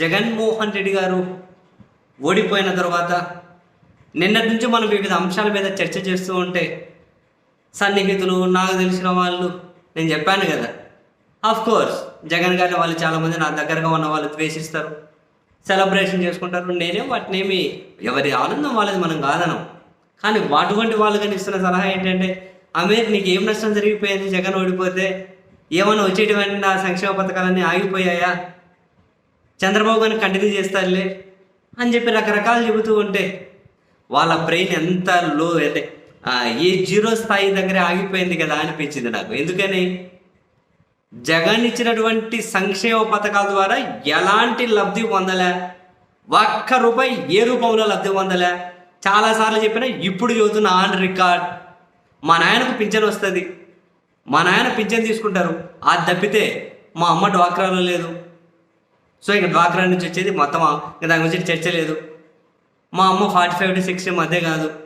జగన్మోహన్ రెడ్డి గారు ఓడిపోయిన తర్వాత నిన్నటి నుంచి మనం వివిధ అంశాల మీద చర్చ చేస్తూ ఉంటే సన్నిహితులు నాకు తెలిసిన వాళ్ళు నేను చెప్పాను కదా. ఆఫ్ కోర్స్ జగన్ గారిని వాళ్ళు చాలామంది నా దగ్గరగా ఉన్న వాళ్ళు ద్వేషిస్తారు సెలబ్రేషన్ చేసుకుంటారు. నేనే వాటినేమి ఎవరి ఆనందం వాళ్ళది మనం కాదనం. కానీ అటువంటి వాళ్ళు కానీ ఇస్తున్న సలహా ఏంటంటే అమీర్ నీకు ఏం నష్టం జరిగిపోయింది? జగన్ ఓడిపోతే ఏమైనా వచ్చేటువంటి నా సంక్షేమ పథకాలన్నీ ఆగిపోయాయా? చంద్రబాబు గారిని కంటిన్యూ చేస్తారులే అని చెప్పి రకరకాలు చెబుతూ ఉంటే వాళ్ళ బ్రెయిన్ ఎంత లో అంటే ఈ ఏ జీరో స్థాయి దగ్గర ఆగిపోయింది కదా అనిపించింది నాకు. ఎందుకని? జగన్ ఇచ్చినటువంటి సంక్షేమ పథకాల ద్వారా ఎలాంటి లబ్ధి పొందలే ఒక్క రూపాయి ఏ రూపంలో లబ్ధి పొందలే. చాలాసార్లు చెప్పినా ఇప్పుడు చదువుతున్న ఆన్ రికార్డ్. మా నాయనకు పింఛన్ వస్తుంది. మా నాయన పింఛన్ తీసుకుంటారు. అది తప్పితే మా అమ్మ డ్వాక్రాలో లేదు. సో ఇక డ్వాక్రా నుంచి వచ్చేది మొత్తం ఇంకా దాని గురించి చర్చ లేదు. మా అమ్మ ఫార్టీ ఫైవ్ టు సిక్స్టీ మధ్య కాదు.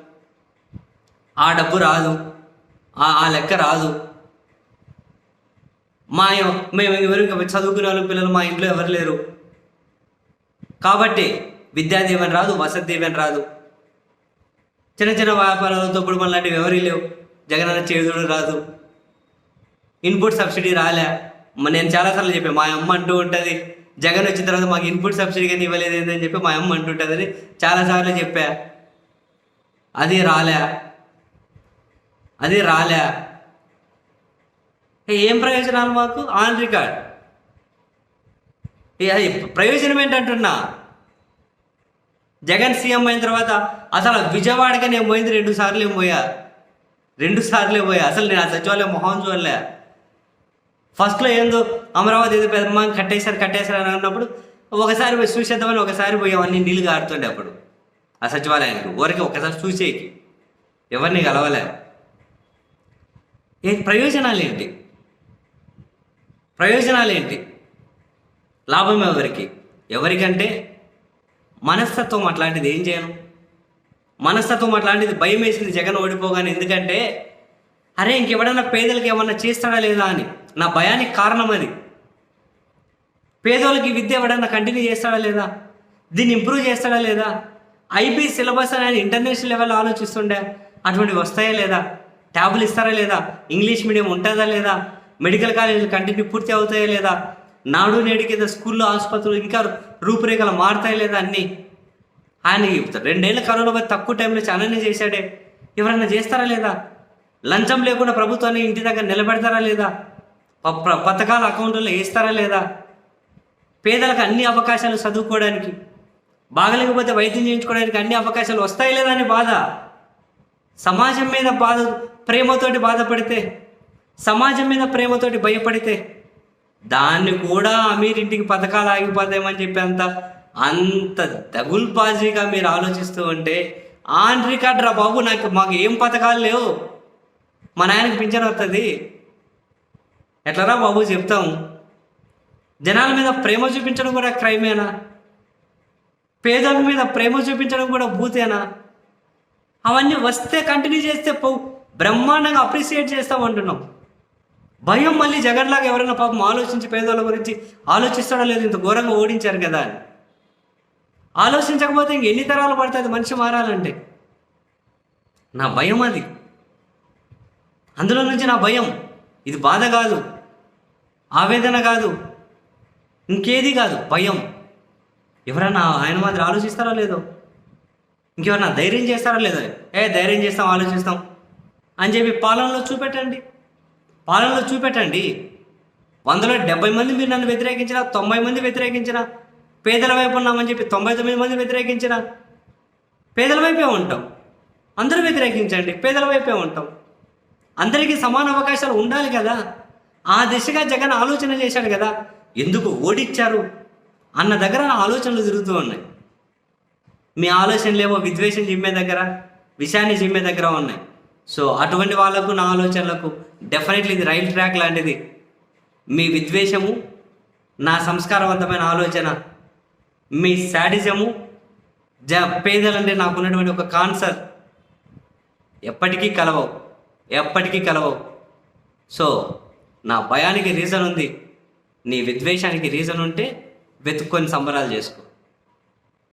ఆ డబ్బు రాదు. ఆ ఆ లెక్క రాదు. మా మేము ఎవరు చదువుకునే వాళ్ళ పిల్లలు మా ఇంట్లో ఎవరు లేరు. కాబట్టి విద్యాదీవెన రాదు వసతి దీవెన రాదు. చిన్న చిన్న వ్యాపారాలతో ఇప్పుడు మన లాంటివి ఎవరీ లేవు. జగనన్న చేదుడు రాదు. ఇన్పుట్ సబ్సిడీ రాలే. నేను చాలాసార్లు చెప్పాను మా అమ్మ అంటూ ఉంటుంది జగన్ వచ్చిన తర్వాత మాకు ఇన్పుట్ సబ్సిడీ కానీ ఇవ్వలేదు ఏందని చెప్పి మా అమ్మ అంటుంటుందని చాలాసార్లు చెప్పా. అది రాలే. అది రాలే. ఏం ప్రయోజనాలు మాకు? On record. అది ప్రయోజనం ఏంటంటున్నా? జగన్ సీఎం అయిన తర్వాత అసలు విజయవాడకి నేను పోయింది రెండు సార్లు ఏం పోయా? రెండు సార్లు పోయా? అసలు నేను ఆ సచివాలయం మొహం చూడలే. ఫస్ట్లో ఏందో అమరావతి ఏదో పెద్ద కట్టేశారు కట్టేశారు అని అన్నప్పుడు ఒకసారి పోయి చూసేద్దామని ఒకసారి పోయి అవన్నీ నీళ్ళు గారుతుండే అప్పుడు. ఆ సచివాలయానికి ఊరికి ఒకసారి చూసేకి. ఎవరిని కలవలేము ఏ ప్రయోజనాలు ఏంటి? ప్రయోజనాలు ఏంటి? లాభం ఎవరికి? ఎవరికంటే మనస్తత్వం అట్లాంటిది ఏం చేయను మనస్తత్వం అట్లాంటిది భయం వేసింది జగన్ ఓడిపోగానే. ఎందుకంటే అరే ఇంకెవడన్నా పేదలకు ఏమన్నా చేస్తాడా లేదా అని. నా భయానికి కారణం అది. పేదోళ్ళకి విద్య ఎవడన్నా కంటిన్యూ చేస్తాడా లేదా? దీన్ని ఇంప్రూవ్ చేస్తాడా లేదా? ఐబీ సిలబస్ అని ఇంటర్నేషనల్ లెవెల్ ఆలోచిస్తుండే అటువంటివి వస్తాయా లేదా? ట్యాబులు ఇస్తారా లేదా? ఇంగ్లీష్ మీడియం ఉంటుందా లేదా? మెడికల్ కాలేజీలు కంటిన్యూ పూర్తి అవుతాయా లేదా? నాడు నేడు కింద స్కూల్లో ఆసుపత్రులు ఇంకా రూపురేఖలు మారుతాయా లేదా అన్నీ? ఆయన రెండేళ్ళ కరోనా పోయి తక్కువ టైంలో చాలానే చేశాడే. ఎవరైనా చేస్తారా లేదా? లంచం లేకుండా ప్రభుత్వాన్ని ఇంటి దగ్గర నిలబెడతారా లేదా? ప- పథకాల అకౌంట్లో వేస్తారా లేదా? పేదలకు అన్ని అవకాశాలు చదువుకోవడానికి బాగలేకపోతే వైద్యం చేయించుకోవడానికి అన్ని అవకాశాలు వస్తాయి లేదా అని బాధ? సమాజం మీద బాధ ప్రేమతోటి బాధపడితే సమాజం మీద ప్రేమతోటి భయపడితే దాన్ని కూడా మీరింటికి పథకాలు ఆగిపోతాయమని చెప్పి అంత అంత దగుల్బాజీగా మీరు ఆలోచిస్తూ ఉంటే ఆన్ రికార్డ్ రా బాబు నాకు మాకు ఏం పథకాలు లేవు. మా నాయనకి పింఛన్ వస్తుంది ఎట్లరా బాబు చెప్తాం. జనాల మీద ప్రేమ చూపించడం కూడా క్రైమేనా? పేదల మీద ప్రేమ చూపించడం కూడా భూతేనా అవన్నీ వస్తే కంటిన్యూ చేస్తే పో బ్రహ్మాండంగా అప్రిసియేట్ చేస్తామంటున్నాం భయం మళ్ళీ జగన్లాగా ఎవరైనా పాపం ఆలోచించి పేదోళ్ళ గురించి ఆలోచిస్తాడో లేదు ఇంత ఘోరంగా ఓడించారు కదా అని. ఆలోచించకపోతే ఇంక ఎన్ని తరాలు పడుతుంది మనిషి మారాలంటే? నా భయం అది. అందులో నుంచి నా భయం. ఇది బాధ కాదు. ఆవేదన కాదు. ఇంకేది కాదు. భయం. ఎవరన్నా ఆయన మాదిరి ఆలోచిస్తారో లేదో? ఇంకెవరన్నా ధైర్యం చేస్తారో లేదో? ఏ ధైర్యం చేస్తాం ఆలోచిస్తాం. అని చెప్పి పాలనలో చూపెట్టండి. పాలనలో చూపెట్టండి. వందలో డెబ్బై మంది మీరు నన్ను వ్యతిరేకించిన తొంభై మంది వ్యతిరేకించిన పేదల వైపు ఉన్నామని చెప్పి తొంభై తొమ్మిది మంది వ్యతిరేకించిన పేదల వైపే ఉంటాం. అందరూ వ్యతిరేకించండి. పేదల వైపే ఉంటాం. అందరికీ సమాన అవకాశాలు ఉండాలి కదా? ఆ దిశగా జగన్ ఆలోచన చేశాడు కదా? ఎందుకు ఓడిచ్చారు? అన్న దగ్గర ఆలోచనలు తిరుగుతూ ఉన్నాయి. మీ ఆలోచనలు ఏమో విద్వేషం జిమ్మే దగ్గర విషయాన్ని జిమ్మే దగ్గర ఉన్నాయి. సో అటువంటి వాళ్ళకు నా ఆలోచనలకు డెఫినెట్లీ ఇది రైల్ ట్రాక్ లాంటిది. మీ విద్వేషము నా సంస్కారవంతమైన ఆలోచన మీ శాడిజము జ పేదలంటే నాకున్నటువంటి ఒక కాన్సర్ ఎప్పటికీ కలవవు. ఎప్పటికీ కలవవు. సో నా భయానికి రీజన్ ఉంది నీ విద్వేషానికి రీజన్ ఉంటే వెతుక్కొని సంబరాలు చేసుకో.